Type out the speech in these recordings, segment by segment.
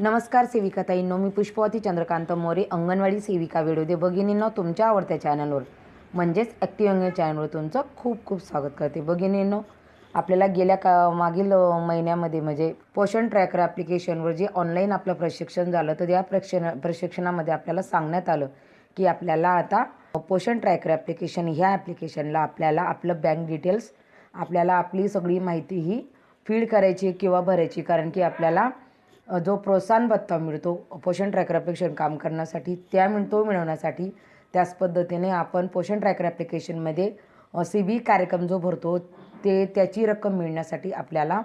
नमस्कार सेविका ताईंनो मी पुष्पवती चंद्रकांत मोरे अंगणवाडी सेविका व्हिडिओ भगिनींनो तुमच्या आवडत्या चॅनलवर. म्हणजेच ॲक्टिव्ह अंगण चॅनलवर तुमचं खूप खूप स्वागत करते. भगिनींनो आपल्याला गेल्या का मागील महिन्यामध्ये म्हणजे पोषण ट्रॅकर ॲप्लिकेशनवर जे ऑनलाईन आपलं प्रशिक्षण झालं तर त्या प्रशिक्षण प्रशिक्षणामध्ये आपल्याला सांगण्यात आलं की आपल्याला आता पोषण ट्रॅकर ॲप्लिकेशन ह्या ॲप्लिकेशनला आपल्याला आपलं बँक डिटेल्स आपल्याला आपली सगळी माहिती ही फीड करायची किंवा भरायची. कारण की आपल्याला जो प्रोत्साहन भत्ता मिळतो पोषण ट्रॅकर ॲप्लिकेशन काम करण्यासाठी त्या मिळ तो मिळवण्यासाठी त्याच पद्धतीने आपण पोषण ट्रॅकर ॲप्लिकेशनमध्ये सी बी कार्यक्रम जो भरतो ते त्याची रक्कम मिळण्यासाठी आपल्याला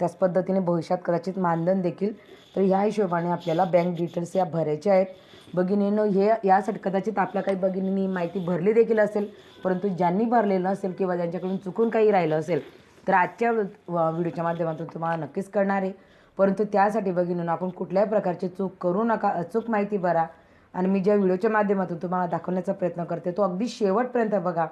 त्याच पद्धतीने भविष्यात कदाचित मानधन देखील तर ह्या हिशोबाने आपल्याला बँक डिटेल्स या भरायच्या आहेत. भगिनीनं हे यासाठी कदाचित आपल्या काही भगिनींनी माहिती भरली देखील असेल परंतु ज्यांनी भरलेलं नसेल किंवा ज्यांच्याकडून चुकून काही राहिलं असेल तर आजच्या व्हिडिओच्या माध्यमातून तुम्हाला नक्कीच कळणार आहे. परंतु त्यासाठी भगिनीनं आपण कुठल्याही प्रकारची चूक करू नका अचूक माहिती भरा. आणि मी ज्या व्हिडिओच्या माध्यमातून तुम्हाला दाखवण्याचा प्रयत्न करते तो अगदी शेवटपर्यंत बघा.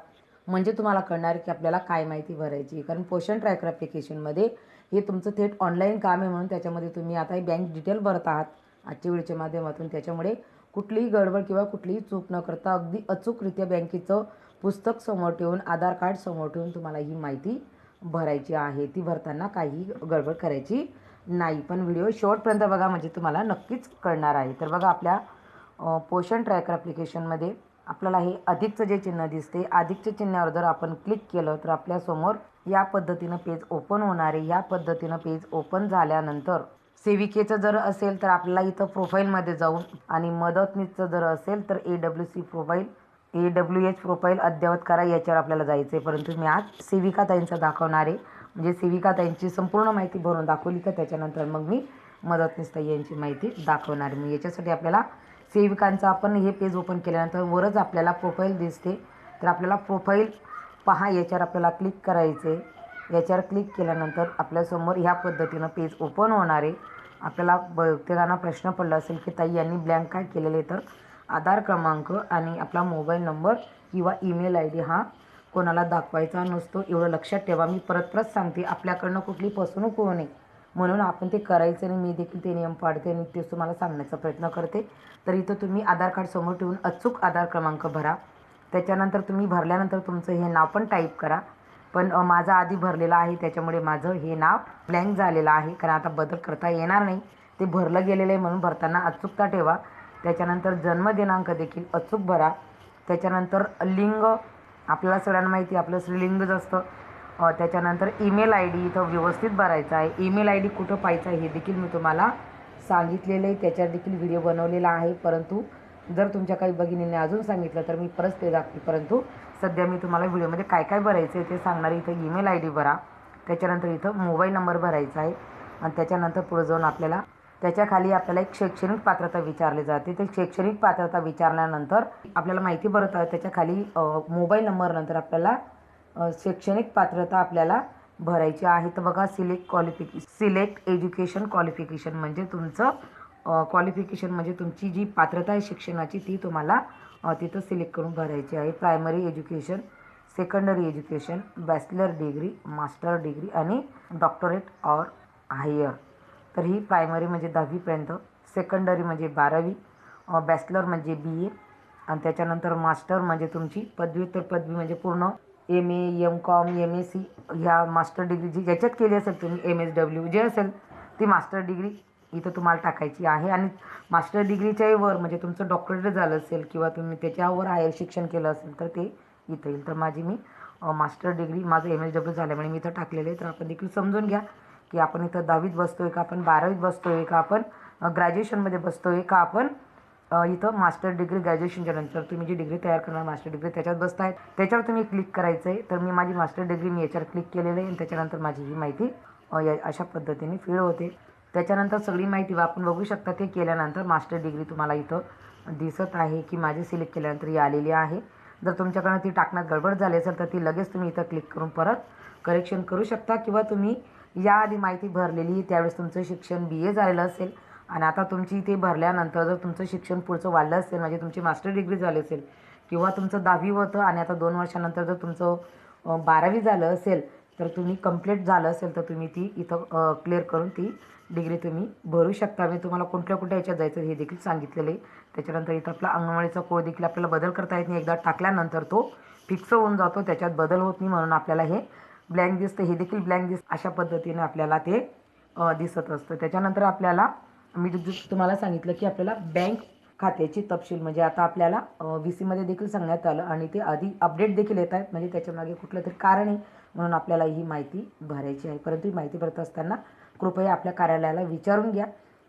म्हणजे तुम्हाला कळणार की आपल्याला काय माहिती भरायची. कारण पोषण ट्रॅकर ॲप्लिकेशनमध्ये हे तुमचं थेट ऑनलाईन काम आहे म्हणून त्याच्यामध्ये तुम्ही आता बँक डिटेल भरत आहात. आजच्या व्हिडिओच्या माध्यमातून त्याच्यामुळे कुठलीही गडबड किंवा कुठलीही चूक न करता अगदी अचूकरित्या बँकेचं पुस्तक समोर ठेवून आधार कार्ड समोर ठेवून तुम्हाला ही माहिती भरायची आहे. ती भरताना काही गडबड करायची नाही पण व्हिडिओ शेवटपर्यंत बघा म्हणजे तुम्हाला नक्कीच कळणार आहे. तर बघा आपल्या पोषण ट्रॅकर ॲप्लिकेशनमध्ये आपल्याला हे अधिकचं जे चिन्ह दिसते अधिकच्या चिन्हावर जर आपण क्लिक केलं तर आपल्यासमोर या पद्धतीनं पेज ओपन होणार आहे. या पद्धतीनं पेज ओपन झाल्यानंतर सेविकेचं जर असेल तर आपल्याला इथं प्रोफाईलमध्ये जाऊन आणि मदतनीसचं जर असेल तर A W C profile A W H profile अद्ययावत करा याच्यावर आपल्याला जायचं आहे परंतु मी आज सेविका ताईंचं दाखवणार आहे. म्हणजे सेविका त्यांची संपूर्ण माहिती भरून दाखवली का त्याच्यानंतर मग मी मदतनीस ताई यांची माहिती दाखवणार आहे. मग याच्यासाठी आपल्याला सेविकांचं आपण हे पेज ओपन केल्यानंतर वरच आपल्याला प्रोफाईल दिसते. तर आपल्याला प्रोफाईल पहा याच्यावर आपल्याला क्लिक करायचे. याच्यावर क्लिक केल्यानंतर आपल्यासमोर ह्या पद्धतीनं पेज ओपन होणार आहे. आपल्याला प्रत्येकांना प्रश्न पडला असेल की ताई यांनी ब्लँक काय केलेले तर आधार क्रमांक आणि आपला मोबाईल नंबर किंवा ईमेल आय डी हा कोणाला दाखवायचा नसतो. एवढं लक्षात ठेवा. मी परत परत सांगते आपल्याकडनं कुठली फसवणूक होऊ नये. म्हणून आपण ते करायचं आणि मी देखील ते नियम पाळते आणि तेच तुम्हाला सांगण्याचा प्रयत्न करते. तर इथं तुम्ही आधार कार्ड समोर ठेवून अचूक आधार क्रमांक भरा. त्याच्यानंतर तुम्ही भरल्यानंतर तुमचं हे नाव पण टाईप करा. पण माझं आधी भरलेलं आहे. त्याच्यामुळे माझं हे नाव ब्लँक झालेलं आहे. कारण आता बदल करता येणार नाही. ते भरलं गेलेलं आहे म्हणून भरताना अचूकता ठेवा. त्याच्यानंतर जन्मदिनांक देखील अचूक भरा. त्याच्यानंतर लिंग आपल्याला सगळ्यांना माहिती आहे आपलं श्रीलिंगच असतं. त्याच्यानंतर ईमेल आय डी इथं व्यवस्थित भरायचा आहे. ईमेल आय डी कुठं पाहायचा आहे हे देखील मी तुम्हाला सांगितलेलं आहे. त्याच्यावर देखील व्हिडिओ बनवलेला आहे. परंतु जर तुमच्या काही भगिनींनी अजून सांगितलं तर मी परत ते दाखते परंतु सध्या मी तुम्हाला व्हिडिओमध्ये काय काय भरायचं आहे ते सांगणार इथं ईमेल आय डी भरा. त्याच्यानंतर इथं मोबाईल नंबर भरायचा आहे. आणि त्याच्यानंतर पुढे जाऊन आपल्याला त्याच्याखाली आपल्याला एक शैक्षणिक पात्रता विचारली जाते. ते शैक्षणिक पात्रता विचारल्यानंतर आपल्याला माहिती भरत आहे. मोबाईल नंबरनंतर आपल्याला शैक्षणिक पात्रता आपल्याला भरायची आहे. तर बघा select qualification select education qualification म्हणजे तुमचं क्वालिफिकेशन म्हणजे तुमची जी पात्रता आहे शिक्षणाची ती तुम्हाला तिथं सिलेक्ट करून भरायची आहे. Primary education secondary education bachelor degree master degree आणि डॉक्टरेट ऑर हायर. तर ही प्रायमरी म्हणजे दहावीपर्यंत सेकंडरी म्हणजे बारावी बॅचलर म्हणजे बी ए आणि त्याच्यानंतर मास्टर म्हणजे तुमची पदव्युत्तर पदवी म्हणजे पूर्ण M A M com M S C ह्या मास्टर डिग्री जी ज्याच्यात केली असेल तुम्ही एम एस डब्ल्यू जे असेल ती मास्टर डिग्री इथं तुम्हाला टाकायची आहे. आणि मास्टर डिग्रीच्याही वर म्हणजे तुमचं डॉक्टरेट झालं असेल किंवा तुम्ही त्याच्यावर हायर शिक्षण केलं असेल तर ते इथं येईल. तर माझी मी मास्टर डिग्री माझं एम एस डब्ल्यू झाल्यामुळे मी इथं टाकलेलं आहे. तर आपण देखील समजून घ्या. की आपण इथं दहावीत बसतोय का आपण बारावीत बसतोय का आपण ग्रॅज्युएशनमध्ये ग्रॅज्युएशनमध्ये बसतोय का आपण इथं मास्टर डिग्री ग्रॅज्युएशनच्या नंतर तुम्ही जी डिग्री तयार करणार मास्टर डिग्री त्याच्यात बसताय. त्याच्यावर तुम्ही क्लिक करायचं आहे तर मी माझी मास्टर डिग्री मी याच्यावर क्लिक केलेलं आहे. आणि त्याच्यानंतर माझी ही माहिती या अशा पद्धतीने फीड होते. त्याच्यानंतर सगळी माहिती आपण बघू शकता ते केल्यानंतर मास्टर डिग्री तुम्हाला इथं दिसत आहे की माझी सिलेक्ट केल्यानंतर ही आलेली आहे. जर तुमच्याकडनं ती टाकण्यात गडबड झाली असेल तर ती लगेच तुम्ही इथं क्लिक करून परत करेक्शन करू शकता किंवा तुम्ही याआधी माहिती भरलेली त्यावेळेस तुमचं शिक्षण बी ए झालेलं असेल. आणि आता तुमची ते भरल्यानंतर जर तुमचं शिक्षण पुढचं वाढलं असेल म्हणजे तुमची मास्टर डिग्री झाली असेल किंवा तुमचं दहावी होतं आणि आता दोन वर्षानंतर जर तुमचं बारावी झालं असेल तर तुम्ही कंप्लीट झालं असेल तर तुम्ही ती इथं क्लिअर करून ती डिग्री तुम्ही भरू शकता. मी तुम्हाला कुठल्या कुठल्या याच्यात जायचं हे देखील सांगितलेलं आहे. त्याच्यानंतर इथं आपला अंगणवाडीचा कोड देखील आपल्याला बदल करता येत नाही. एकदा टाकल्यानंतर तो फिक्स होऊन जातो. त्याच्यात बदल होत नाही म्हणून आपल्याला हे ब्लँक दिसतं हे देखील ब्लँक दिसतं. अशा पद्धतीने आपल्याला ते दिसत असतं. त्याच्यानंतर आपल्याला मी तुम्हाला सांगितलं की आपल्याला बँक खात्याची तपशील म्हणजे आता आपल्याला व्ही सीमध्ये देखील सांगण्यात आलं आणि ते आधी अपडेट देखील येत आहेत. म्हणजे त्याच्यामागे कुठलं तरी कारण आहे म्हणून आपल्याला ही माहिती भरायची आहे. परंतु ही माहिती भरत असताना कृपया आपल्या कार्यालयाला विचारून घ्या.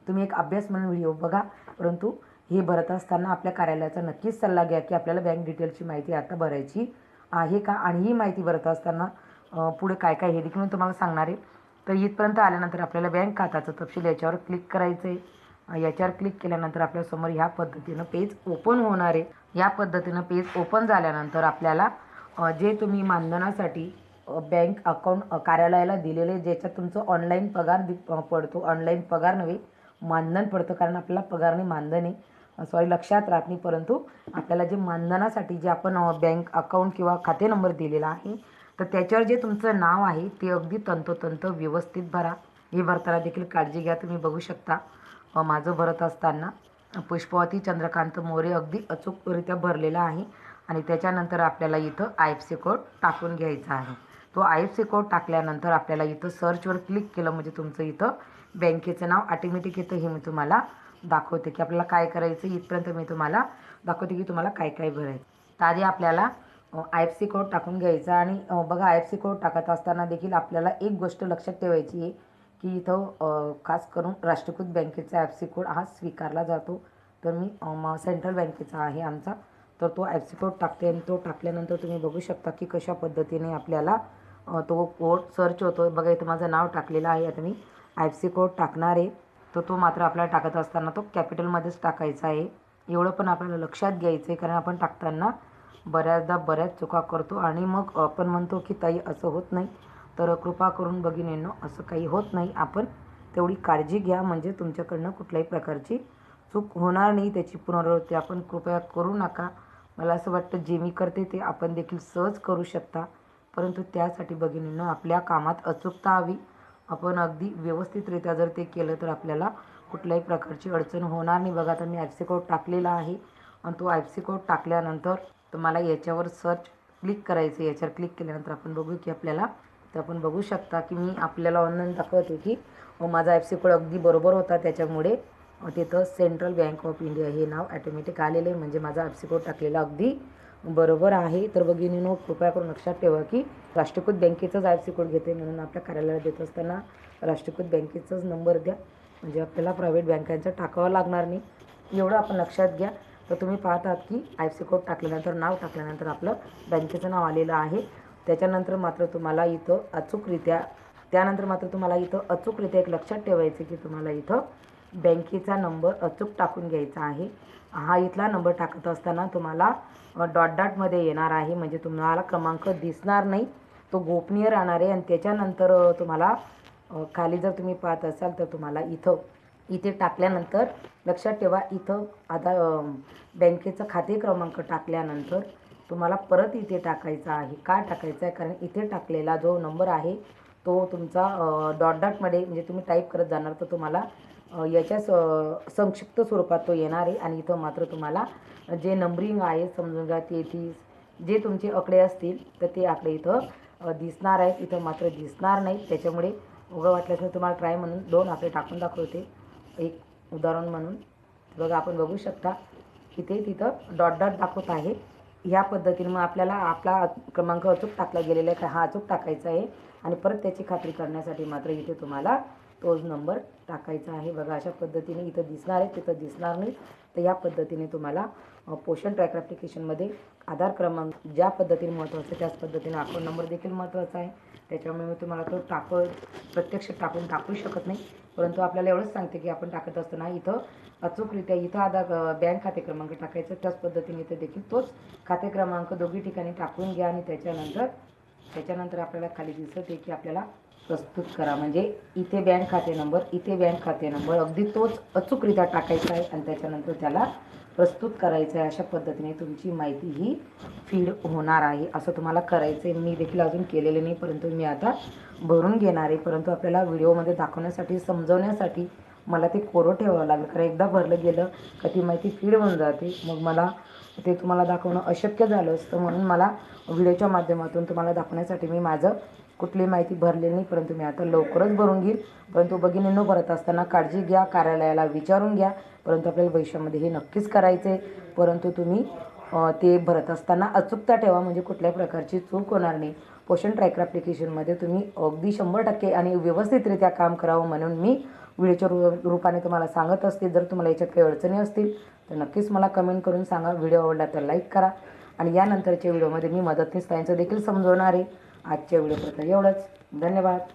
तुम्ही एक अभ्यास म्हणून व्हिडिओ बघा. परंतु हे भरत असताना आपल्या कार्यालयाचा नक्कीच सल्ला घ्या की आपल्याला बँक डिटेलची माहिती आता भरायची आहे का? आणि ही माहिती भरत असताना पुढे काय काय हे देखील मी तुम्हाला सांगणार आहे. तर इथपर्यंत आल्यानंतर आपल्याला बँक खात्याचं तपशील याच्यावर क्लिक करायचं आहे याच्यावर क्लिक केल्यानंतर आपल्यासमोर ह्या पद्धतीनं पेज ओपन होणार आहे. या पद्धतीनं पेज ओपन झाल्यानंतर आपल्याला जे तुम्ही मानधनासाठी बँक अकाउंट कार्यालयाला दिलेले ज्याच्यात तुमचं ऑनलाईन पगार दि पडतो. ऑनलाईन पगार नव्हे मानधन पडतं कारण आपल्याला पगार नाही मानधन आहे. सॉरी लक्षात राहत नाही परंतु आपल्याला जे मानधनासाठी जे आपण बँक अकाउंट किंवा खाते नंबर दिलेला आहे तर त्याच्यावर जे तुमचं नाव आहे ते अगदी तंतोतंत व्यवस्थित भरा. हे भरताना देखील काळजी घ्या तुम्ही बघू शकता. माझं भरत असताना पुष्पवती चंद्रकांत मोरे अगदी अचूकरित्या भरलेला आहे आणि त्याच्यानंतर आपल्याला इथं आय एफ सी कोड टाकून घ्यायचा आहे. तो आय एफ सी कोड टाकल्यानंतर आपल्याला इथं सर्चवर क्लिक केलं म्हणजे तुमचं इथं बँकेचं नाव ऑटोमॅटिक येतं हे मी तुम्हाला दाखवते की आपल्याला काय करायचं इथपर्यंत मी तुम्हाला दाखवते की तुम्हाला काय काय भरायचं तर आधी आपल्याला आय एफ सी कोड टाकून घ्यायचा आणि बघा आय एफ सी कोड टाकत असताना देखील आपल्याला एक गोष्ट लक्षात ठेवायची आहे की इथं खास करून राष्ट्रीयकृत बँकेचा आय एफ सी कोड हा स्वीकारला जातो. तर मी सेंट्रल बँकेचा आहे आमचा. तर तो एफ सी कोड टाकते आणि तो टाकल्यानंतर तुम्ही बघू शकता की कशा पद्धतीने आपल्याला तो कोड सर्च होतो बघा इथं माझं नाव टाकलेलं आहे. आता मी आय एफ सी कोड टाकणार आहे. तर तो मात्र आपल्याला टाकत असताना तो कॅपिटलमध्येच टाकायचा आहे. एवढं पण आपल्याला लक्षात घ्यायचं आहे कारण आपण टाकताना बऱ्याचदा बऱ्याच चुका करतो आणि मग आपण म्हणतो की ताई असं होत नाही. तर कृपा करून भगिनींनो असं काही होत नाही. आपण तेवढी काळजी घ्या. म्हणजे तुमच्याकडनं कुठल्याही प्रकारची चूक होणार नाही. त्याची पुनरावृत्ती आपण कृपया करू नका. मला असं वाटतं जे मी करते ते आपण देखील सहज करू शकता. परंतु त्यासाठी भगिनींनो आपल्या कामात अचूकता हवी. आपण अगदी व्यवस्थितरित्या जर ते केलं तर आपल्याला कुठल्याही प्रकारची अडचण होणार नाही. बघा आता मी ॲफ सी कोड टाकलेला आहे. आणि तो ॲफ सी तर मला तुम्हाला याच्यावर सर्च क्लिक करायचं आहे. याच्यावर क्लिक केल्यानंतर आपण बघू की आपल्याला तर आपण बघू शकता की मी आपल्याला ऑनलाईन दाखवते की माझा ॲफ सी कोड अगदी बरोबर होता. त्याच्यामुळे तिथं सेंट्रल बँक ऑफ इंडिया हे नाव ॲटोमॅटिक आलेलं आहे. म्हणजे माझा ॲफ सी कोड टाकलेला अगदी बरोबर आहे. तर भगिनीनो कृपया करून लक्षात ठेवा की राष्ट्रीयकृत बँकेचाच आय सी कोड घेते म्हणून आपल्या कार्यालयाला देत असताना राष्ट्रीयकृत बँकेचाच नंबर द्या. म्हणजे आपल्याला प्रायव्हेट बँकांचा टाकावं लागणार नाही. एवढं आपण लक्षात घ्या. तर तुम्ही पाहतात की आय एफ सी कोड टाकल्यानंतर नाव टाकल्यानंतर आपलं बँकेचं नाव आलेलं आहे. त्याच्यानंतर मात्र तुम्हाला इथं अचूकरित्या त्यानंतर मात्र तुम्हाला इथं अचूकरित्या एक लक्षात ठेवायचं की तुम्हाला इथं बँकेचा नंबर अचूक टाकून घ्यायचा आहे. हा इथला नंबर टाकत असताना तुम्हाला डॉट डॉटमध्ये येणार आहे. म्हणजे तुम्हाला क्रमांक दिसणार नाही. तो गोपनीय राहणार आहे. आणि त्याच्यानंतर तुम्हाला खाली जर तुम्ही पाहत असाल तर तुम्हाला इथं इथे टाकल्यानंतर लक्षात ठेवा इथं आता बँकेचं खाते क्रमांक टाकल्यानंतर तुम्हाला परत इथे टाकायचा आहे. का टाकायचा आहे? कारण इथे टाकलेला जो नंबर आहे तो तुमचा डॉट डॉटमध्ये म्हणजे तुम्ही टाईप करत जाणार तर तुम्हाला याच्या स संक्षिप्त स्वरूपात तो येणार आहे. आणि इथं मात्र तुम्हाला जे नंबरिंग आहे समजून घ्या तेहतीस जे तुमचे आकडे असतील तर ते आकडे इथं दिसणार आहेत. इथं मात्र दिसणार नाहीत. त्याच्यामुळे उगं वाटल्यास मी तुम्हाला ट्राय म्हणून दोन आकडे टाकून दाखवते. एक उदाहरण म्हणून. बघा आपण बघू शकता इथे तिथं डॉट डॉट दाखवत आहे. ह्या पद्धतीने मग आपल्याला आपला क्रमांक अचूक टाकला गेलेला आहे. का हा अचूक टाकायचा आहे. आणि परत त्याची खात्री करण्यासाठी मात्र इथे तुम्हाला तोच नंबर टाकायचा आहे. बघा अशा पद्धतीने इथं दिसणार आहे तिथं दिसणार नाही. तर या पद्धतीने तुम्हाला पोषण ट्रॅकर ॲप्लिकेशनमध्ये आधार क्रमांक ज्या पद्धतीने महत्त्वाचं आहे त्याच पद्धतीने अकाउंट नंबर देखील महत्त्वाचा आहे. त्याच्यामुळे मी तुम्हाला तो टाक प्रत्यक्ष टाकून टाकू शकत नाही. परंतु आपल्याला एवढंच सांगते की आपण टाकत असताना इथं अचूकरित्या इथं आधार बँक खाते क्रमांक टाकायचं त्याच पद्धतीने इथं देखील तोच खाते क्रमांक दोघी ठिकाणी टाकून घ्या आणि त्याच्यानंतर त्याच्यानंतर आपल्याला खाली दिसत आहे की आपल्याला प्रस्तुत करा. म्हणजे इथे बँक खाते नंबर इथे बँक खाते नंबर अगदी तोच अचूकरित्या टाकायचा आहे आणि त्याच्यानंतर त्याला प्रस्तुत करायचं आहे अशा पद्धतीने तुमची माहिती ही फीड होणार आहे. असं तुम्हाला करायचं आहे मी देखील अजून केलेले नाही परंतु मी आता भरून घेणार आहे. परंतु आपल्याला व्हिडिओमध्ये दाखवण्यासाठी समजवण्यासाठी मला ते कोरं ठेवावं लागलं. कारण एकदा भरलं गेलं का ती माहिती फीड होऊन जाते. मग मला ते तुम्हाला दाखवणं अशक्य झालं असतं म्हणून मला व्हिडिओच्या माध्यमातून तुम्हाला दाखवण्यासाठी मी माझं कुठली माहिती भरलेली नाही परंतु मी आता लवकरच भरून घेईल. परंतु भगिनींनो भरत असताना काळजी घ्या कार्यालयाला विचारून घ्या परंतु आपल्याला भविष्यामध्ये हे नक्कीच करायचं आहे परंतु तुम्ही ते भरत असताना अचूकता ठेवा म्हणजे कुठल्याही प्रकारची चूक होणार नाही. पोषण ट्रॅकर ॲप्लिकेशनमध्ये तुम्ही अगदी शंभर टक्के आणि व्यवस्थितरित्या काम करावं म्हणून मी व्हिडिओच्या रू रूपाने तुम्हाला सांगत असते. जर तुम्हाला याच्यात काही अडचणी असतील तर नक्कीच मला कमेंट करून सांगा. व्हिडिओ आवडला तर लाईक करा. आणि यानंतरच्या व्हिडिओमध्ये मी मदतनीस ताईंचं देखील समजवणार आहे. आजच्या व्हिडिओ व्हिडिओपर्यंत एवढंच. धन्यवाद.